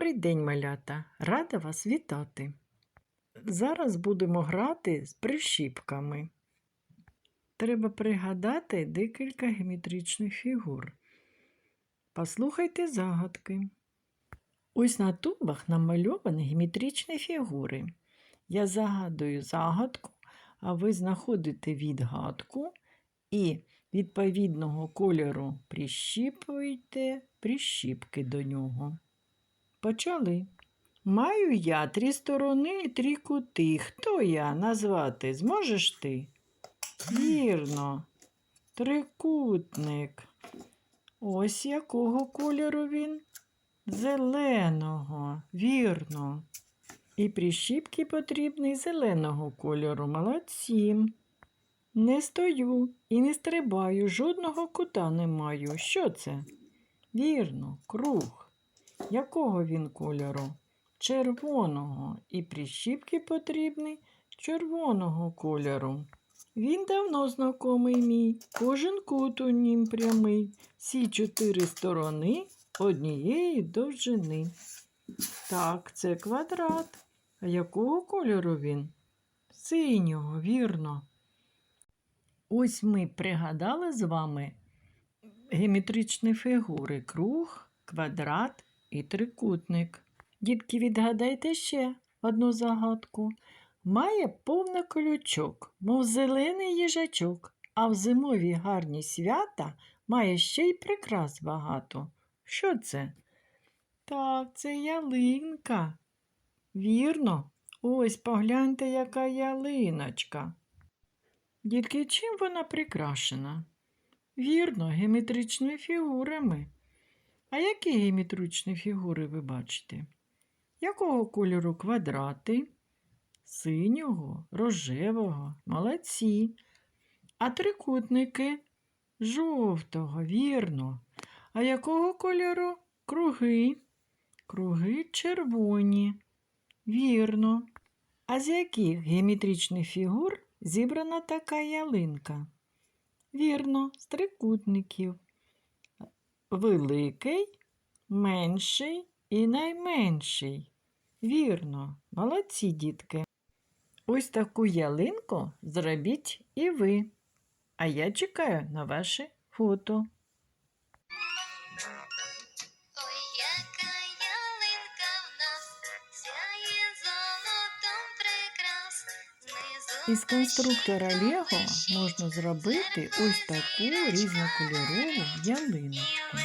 Добрий день, малята! Рада вас вітати. Зараз будемо грати з прищіпками. Треба пригадати декілька геометричних фігур. Послухайте загадки. Ось на тубах намальовані геометричні фігури. Я загадую загадку, а ви знаходите відгадку і відповідного кольору прищіпуєте прищіпки до нього. Почали. Маю я три сторони і три кути. Хто я назвати зможеш ти? Вірно, трикутник. Ось якого кольору він? Зеленого, вірно. І прищіпки потрібні зеленого кольору. Молодці. Не стою і не стрибаю, жодного кута не маю. Що це? Вірно, круг. Якого він кольору? Червоного. І прищіпки потрібні червоного кольору. Він давно знайомий мій, кожен кут у нім прямий, всі чотири сторони однієї довжини. Так, це квадрат. А якого кольору він? Синього, вірно. Ось ми пригадали з вами геометричні фігури круг, квадрат і трикутник. Дітки, відгадайте ще одну загадку. Має повний колючок, мов зелений їжачок, а в зимові гарні свята має ще й прикрас багато. Що це? Так, це ялинка. Вірно, ось погляньте, яка ялиночка. Дітки, чим вона прикрашена? Вірно, геометричними фігурами. А які геометричні фігури ви бачите? Якого кольору квадрати? Синього, рожевого, молодці. А трикутники жовтого, вірно. А якого кольору круги? Круги червоні. Вірно. А з яких геометричних фігур зібрана така ялинка? Вірно, з трикутників. Великий, менший і найменший. Вірно, молодці дітки. Ось таку ялинку зробіть і ви. А я чекаю на ваше фото. Із конструктора Лего можна зробити ось таку різнокольорову ялиночку.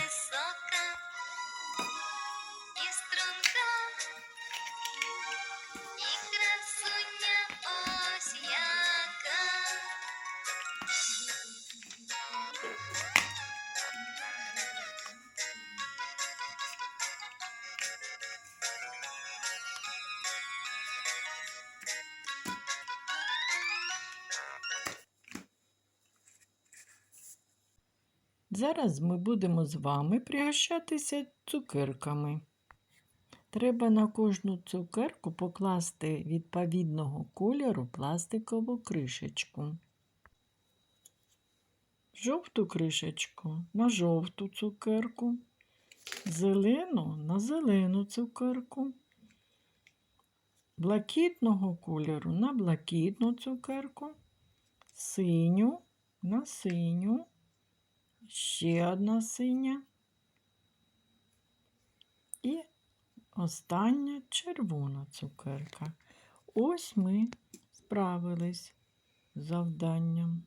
Зараз ми будемо з вами пригощатися цукерками. Треба на кожну цукерку покласти відповідного кольору пластикову кришечку. Жовту кришечку на жовту цукерку, зелену на зелену цукерку, блакитного кольору на блакитну цукерку, синю на синю. Ще одна синя. І остання червона цукерка. Ось ми справились з завданням.